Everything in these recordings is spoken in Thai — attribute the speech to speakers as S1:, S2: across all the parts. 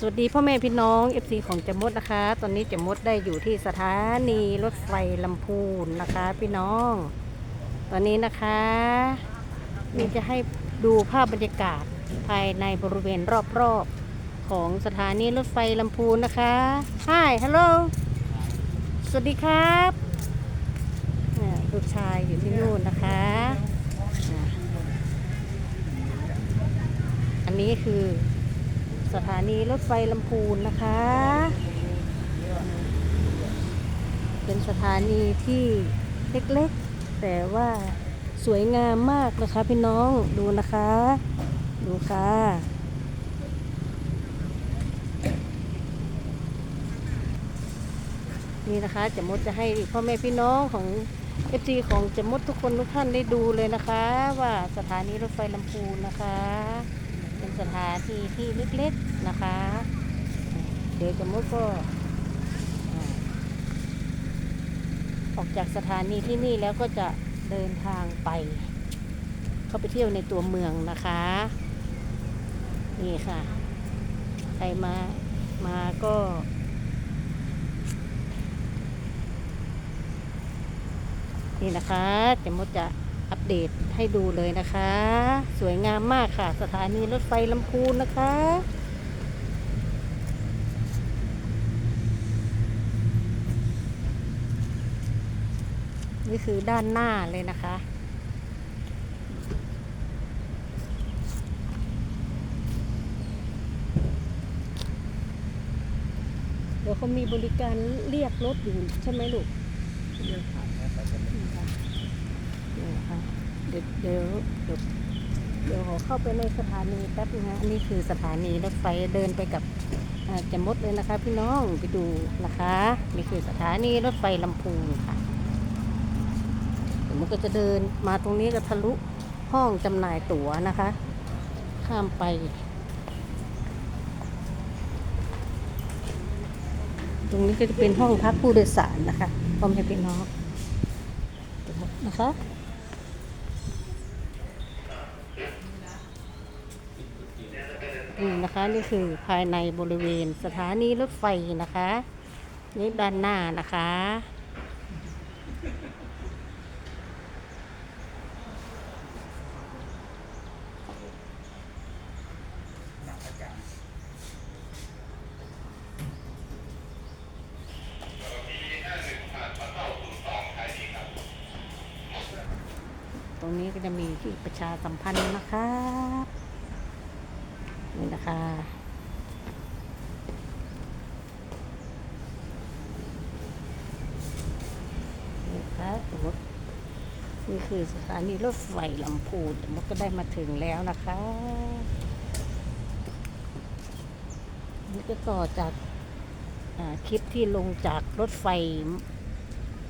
S1: สวัสดีพ่อแม่พี่น้อง FC ของจมดนะคะ ตอนนี้จมดได้อยู่ที่สถานีรถไฟลำพูนนะคะ พี่น้อง ตอนนี้นะคะนี่จะให้ดูภาพบรรยากาศภายในบริเวณรอบๆของสถานีรถไฟลำพูนนะคะ Hi Hello สวัสดีครับอ่ลูกชายอยู่ที่นู่นนะคะ อันนี้คือ สถานีรถไฟลำพูนนะคะ เป็นสถานีที่เล็กๆ แต่ว่าสวยงามมากนะคะพี่น้องดูนะคะ ดูค่ะนี่นะคะจะมดจะให้พ่อแม่พี่น้องของเอฟซีของจะมดทุกคนทุกท่านได้ดูเลยนะคะ ว่าสถานีรถไฟลำพูนนะคะ เป็นสถานที่ที่เล็กๆนะคะ เดี๋ยวจะมดก็ออกจากสถานีที่นี่แล้วก็จะเดินทางไป เข้าไปเที่ยวในตัวเมืองนะคะ นี่ค่ะ ใครมามาก็นี่นะคะจะมดจะ อัปเดตให้ดูเลยนะคะ สวยงามมากค่ะ สถานีรถไฟลำพูนนะคะ นี่คือด้านหน้าเลยนะคะเดี๋ยวเขามีบริการเรียกรถอยู่ใช่ไหมลูกนี่ค่ะ นี่ค่ะเดี๋ยวเดี๋ยวเดี๋ยวเดี๋ยวขอเข้าไปในสถานีแป๊บนะอันนี้คือสถานีรถไฟเดินไปกับจะมดเลยนะคะ พี่น้องไปดูนะคะนี่คือสถานีรถไฟลำพูนค่ะเดี๋ยวมันก็จะเดินมาตรงนี้ก็ทะลุห้องจำหน่ายตั๋วนะคะ ข้ามไป ตรงนี้ก็จะเป็นห้องพักผู้โดยสารนะคะพ่อแม่พี่น้องนะคะ นี่นะคะนี่คือภายในบริเวณสถานีรถไฟนะคะ นี่ด้านหน้านะคะ ตรงนี้ก็จะมีที่ประชาสัมพันธ์นะคะ นี่ะคะ นี่ค่ะสมนี่คือสถานีรถไฟลำพูนมมติก็ได้มาถึงแล้วนะคะนี่ก็ต่อจากคลิปที่ลงจากรถไฟ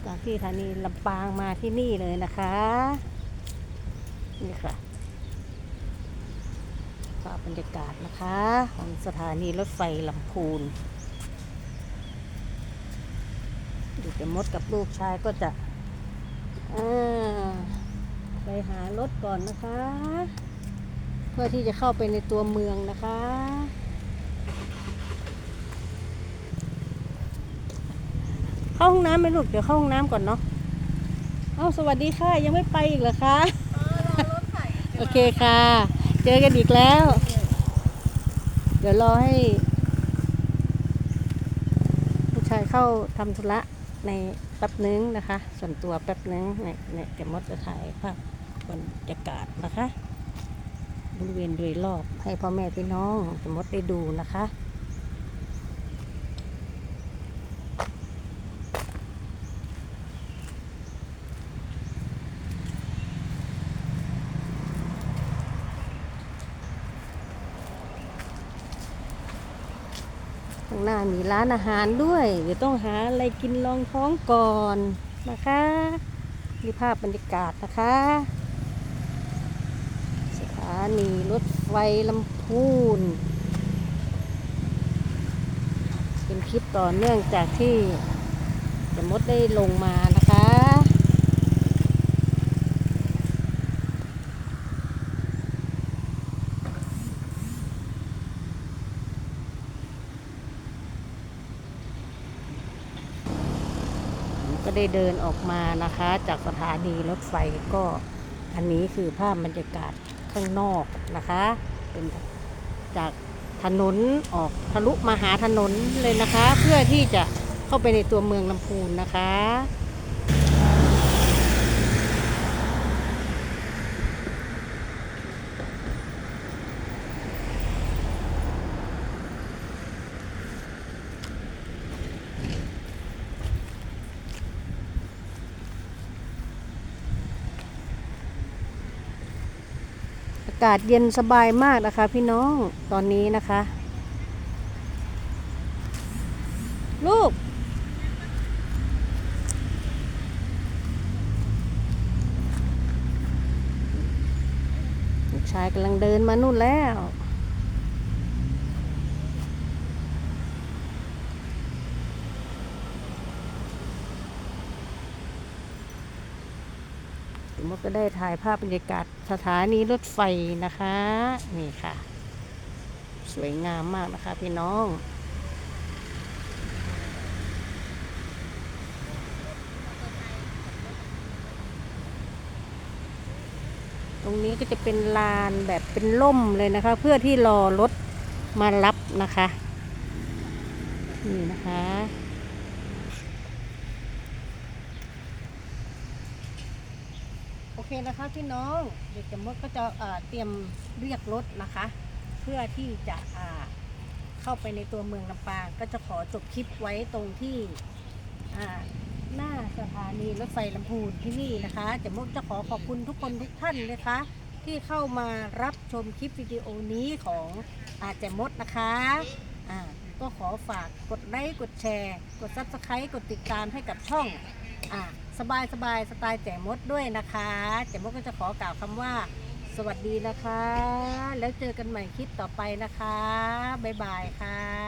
S1: จากที่สถานีลำปางมาที่นี่เลยนะคะ นี่ค่ะ ภาพบรรยากาศนะคะ ของสถานีรถไฟลำพูนดูจะมดกับลูกชายก็จะอ่าไปหารถก่อนนะคะ เพื่อที่จะเข้าไปในตัวเมืองนะคะเข้าห้องน้ำไหมลูกเดี๋ยวเข้าห้องน้ำก่อนเนาะ เอ้าสวัสดีค่ะ ยังไม่ไปอีกเหรอคะ โอเคค่ะเจอกันอีกแล้ว เดี๋ยวรอให้ผู้ชายเข้าทำธุระในแป๊บนึงนะคะ ส่วนตัวแป๊บนึงเนี่ยเนี่ยจะมดจะถ่ายภาพบรรยากาศนะคะ บริเวณโดยรอบให้พ่อแม่พี่น้องจะมดได้ดูนะคะางหน้ามีร้านอาหารด้วย เดี๋ยวต้องหาอะไรกินรองท้องก่อนนะคะนี่ภาพบรรยากาศนะคะ สถานีรถไฟลำพูน เป็นคลิปต่อเนื่องจากที่จะมดได้ลงมานะคะ ก็ได้เดินออกมานะคะ จากสถานีรถไฟก็อันนี้คือภาพบรรยากาศข้างนอกนะคะ เป็นจากถนนออกทะลุมาหาถนนเลยนะคะ เพื่อที่จะเข้าไปในตัวเมืองลำพูนนะคะากาศเย็นสบายมากนะคะ พี่น้องตอนนี้นะคะ ลูก ลูกชายกำลังเดินมานู่นแล้ว มก็ได้ถ่ายภาพบรรยากาศสถานีรถไฟนะคะ นี่ค่ะ สวยงามมากนะคะพี่น้องตรงนี้ก็จะเป็นลานแบบเป็นล่มเลยนะคะ เพื่อที่รอรถมารับนะคะ นี่นะคะ โอ เคนะคะพี่น้องเด็กจมดก็จะเตรียมเรียกรถนะคะ เพื่อที่จะเข้าไปในตัวเมืองลำปางก็จะขอจบคลิปไว้ตรงที่หน้าสถานีรถไฟลำพูนที่นี่นะคะจมดจะขอขอบคุณทุกคนทุกท่านเลยคะ ที่เข้ามารับชมคลิปวิดีโอนี้ของอาแจมดนะคะก็ขอฝากกดไลค์กดแชร์ กดซับสไครต์กดติดตามให้กับช่องอะ สบายสบายสไตล์แจ่มดด้วยนะคะแจ่มดก็จะขอกล่าวคำว่า สวัสดีนะคะ แล้วเจอกันใหม่คลิปต่อไปนะคะ บ๊ายบายค่ะ